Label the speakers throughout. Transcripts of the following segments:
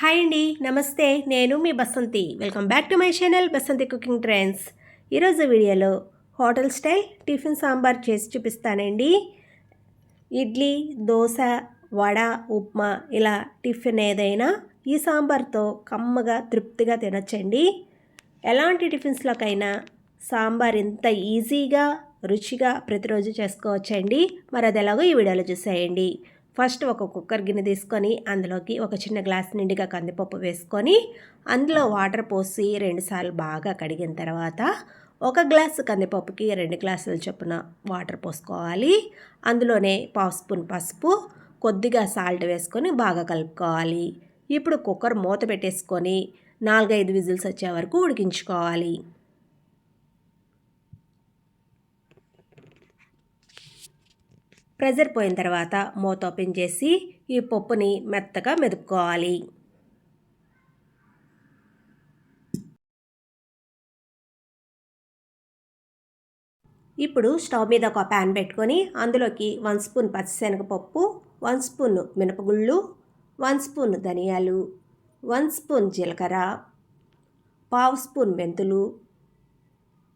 Speaker 1: Hi అండి నమస్తే. నేను మీ Basanti. Welcome back to my channel Basanti cooking trends ఈరోజు వీడియోలో హోటల్ స్టైల్ టిఫిన్ సాంబార్ చేసి చూపిస్తానండి. ఇడ్లీ దోశ వడ ఉప్మా ఇలా టిఫిన్ ఏదైనా ఈ సాంబార్తో కమ్మగా తృప్తిగా తినొచ్చండి. ఎలాంటి టిఫిన్స్లోకైనా సాంబార్ ఇంత ఈజీగా రుచిగా ప్రతిరోజు చేసుకోవచ్చండి. మరి అది ఎలాగో ఈ వీడియోలో చూసేయండి. ఫస్ట్ ఒక కుక్కర్ గిన్నె తీసుకొని అందులోకి ఒక చిన్న గ్లాస్ నిండుగా కందిపప్పు వేసుకొని అందులో వాటర్ పోసి రెండుసార్లు బాగా కడిగిన తర్వాత ఒక గ్లాసు కందిపప్పుకి రెండు గ్లాసుల చొప్పున వాటర్ పోసుకోవాలి. అందులోనే పావు స్పూన్ పసుపు కొద్దిగా సాల్ట్ వేసుకొని బాగా కలుపుకోవాలి. ఇప్పుడు కుక్కర్ మూత పెట్టేసుకొని నాలుగైదు విజిల్స్ వచ్చే వరకు ఉడికించుకోవాలి. ప్రెజర్ పోయిన తర్వాత మూత ఓపెన్ చేసి ఈ పప్పుని మెత్తగా మెదుపుకోవాలి. ఇప్పుడు స్టవ్ మీద ఒక ప్యాన్ పెట్టుకొని అందులోకి వన్ స్పూన్ పచ్చిశనగపప్పు వన్ స్పూన్ మినపగుళ్ళు వన్ స్పూన్ ధనియాలు వన్ స్పూన్ జీలకర్ర పావు స్పూన్ మెంతులు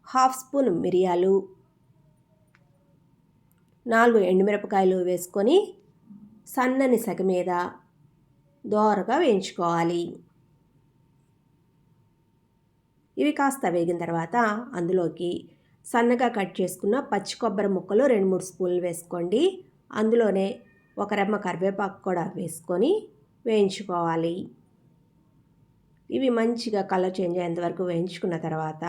Speaker 1: హాఫ్ స్పూన్ మిరియాలు నాలుగు ఎండుమిరపకాయలు వేసుకొని సన్నని సగ మీద దోరగా వేయించుకోవాలి. ఇవి కాస్త వేగిన తర్వాత అందులోకి సన్నగా కట్ చేసుకున్న పచ్చి కొబ్బరి ముక్కలు రెండు మూడు స్పూన్లు వేసుకోండి. అందులోనే ఒక రెమ్మ కరివేపాకు కూడా వేసుకొని వేయించుకోవాలి. ఇవి మంచిగా కలర్ చేంజ్ అయ్యేంత వరకు వేయించుకున్న తర్వాత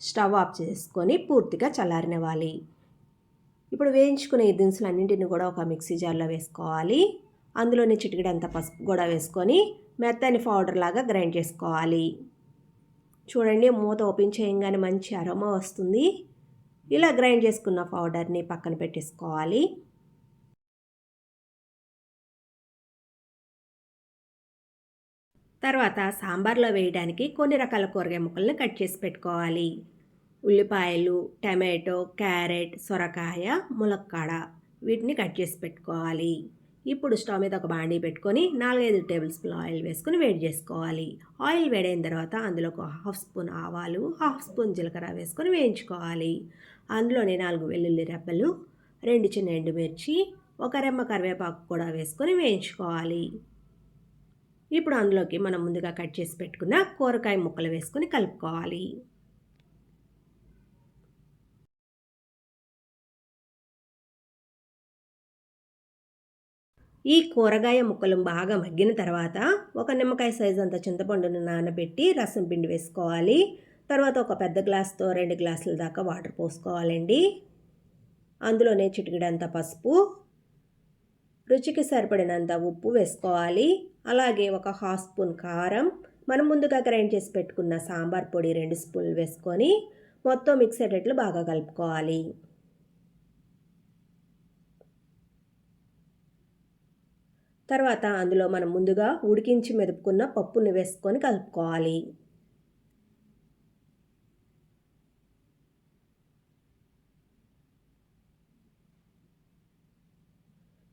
Speaker 1: స్టవ్ ఆఫ్ చేసుకొని పూర్తిగా చల్లారనివ్వాలి. ఇప్పుడు వేయించుకునే ఈ దినుసులన్నింటిని కూడా ఒక మిక్సీ జార్లో వేసుకోవాలి. అందులోని చిటికడంత పసుపు కూడా వేసుకొని మెత్తని పౌడర్ లాగా గ్రైండ్ చేసుకోవాలి. చూడండి మూత ఓపెన్ చేయంగానే మంచి అరోమా వస్తుంది. ఇలా గ్రైండ్ చేసుకున్న పౌడర్ని పక్కన పెట్టేసుకోవాలి. తర్వాత సాంబార్లో వేయడానికి కొన్ని రకాల కూరగాయ ముక్కల్ని కట్ చేసి పెట్టుకోవాలి. ఉల్లిపాయలు టమాటో క్యారెట్ సొరకాయ ములక్కాడ వీటిని కట్ చేసి పెట్టుకోవాలి. ఇప్పుడు స్టవ్ మీద ఒక బాండీ పెట్టుకొని నాలుగైదు టేబుల్ స్పూన్ ఆయిల్ వేసుకొని వేడి చేసుకోవాలి. ఆయిల్ వేడైన తర్వాత అందులో ఒక హాఫ్ స్పూన్ ఆవాలు హాఫ్ స్పూన్ జీలకర్ర వేసుకొని వేయించుకోవాలి. అందులోనే నాలుగు వెల్లుల్లి రెబ్బలు రెండు చిన్న ఎండుమిర్చి ఒక రెమ్మ కరివేపాకు కూడా వేసుకొని వేయించుకోవాలి. ఇప్పుడు అందులోకి మనం ముందుగా కట్ చేసి పెట్టుకున్న కూరగాయ ముక్కలు వేసుకొని కలుపుకోవాలి. ఈ కూరగాయ ముక్కలు బాగా మగ్గిన తర్వాత ఒక నిమ్మకాయ సైజు అంత చింతపండును నానబెట్టి రసం పిండి వేసుకోవాలి. తర్వాత ఒక పెద్ద గ్లాస్తో రెండు గ్లాసుల దాకా వాటర్ పోసుకోవాలండి. అందులోనే చిటికిడంత పసుపు రుచికి సరిపడినంత ఉప్పు వేసుకోవాలి. అలాగే ఒక హాఫ్ స్పూన్ కారం మనం ముందుగా గ్రైండ్ చేసి పెట్టుకున్న సాంబార్ పొడి రెండు స్పూన్లు వేసుకొని మొత్తం మిక్స్ అయ్యేటట్లు బాగా కలుపుకోవాలి. తర్వాత అందులో మనం ముందుగా ఉడికించి మెదుపుకున్న పప్పుని వేసుకొని కలుపుకోవాలి.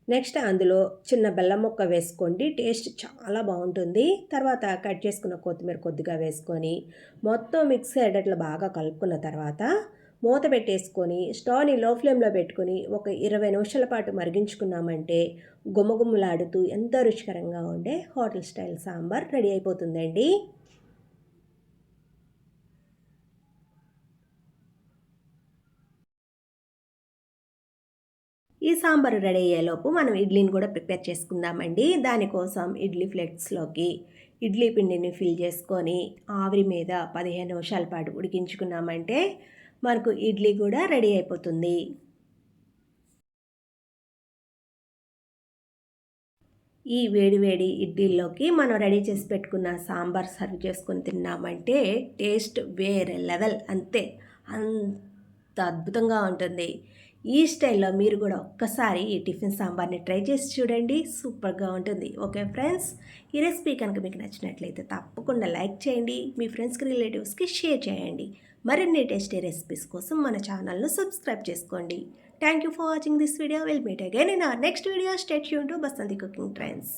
Speaker 1: నెక్స్ట్ అందులో చిన్న బెల్లం ముక్క వేసుకోండి టేస్ట్ చాలా బాగుంటుంది. తర్వాత కట్ చేసుకున్న కొత్తిమీర కొద్దిగా వేసుకొని మొత్తం మిక్స్ అయ్యేటట్లు బాగా కలుపుకున్న తర్వాత మూత పెట్టేసుకొని స్టవ్ని లో ఫ్లేమ్లో పెట్టుకొని ఒక ఇరవై నిమిషాల పాటు మరిగించుకున్నామంటే గుమగుమలాడుతూ ఎంతో రుచికరంగా ఉండే హోటల్ స్టైల్ సాంబార్ రెడీ అయిపోతుందండి. ఈ సాంబారు రెడీ అయ్యేలోపు మనం ఇడ్లీని కూడా ప్రిపేర్ చేసుకుందామండి. దానికోసం ఇడ్లీ ఫ్లెక్స్లోకి ఇడ్లీ పిండిని ఫిల్ చేసుకొని ఆవిరి మీద పదిహేను నిమిషాల పాటు ఉడికించుకున్నామంటే మనకు ఇడ్లీ కూడా రెడీ అయిపోతుంది. ఈ వేడి వేడి ఇడ్లీలోకి మనం రెడీ చేసి పెట్టుకున్న సాంబార్ సర్వ్ చేసుకొని తిన్నామంటే టేస్ట్ వేరే లెవెల్ అంతే. అంత అద్భుతంగా ఉంటుంది. ఈ స్టైల్లో మీరు కూడా ఒక్కసారి ఈ టిఫిన్ సాంబార్ని ట్రై చేసి చూడండి. సూపర్గా ఉంటుంది. ఓకే ఫ్రెండ్స్ ఈ రెసిపీ కనుక మీకు నచ్చినట్లయితే తప్పకుండా లైక్ చేయండి. మీ ఫ్రెండ్స్కి రిలేటివ్స్కి షేర్ చేయండి. మరిన్ని టేస్టీ రెసిపీస్ కోసం మన ఛానల్ను సబ్స్క్రైబ్ చేసుకోండి. Thank you for watching this video will meet again in our next video stay Yoon to Basanti cooking trends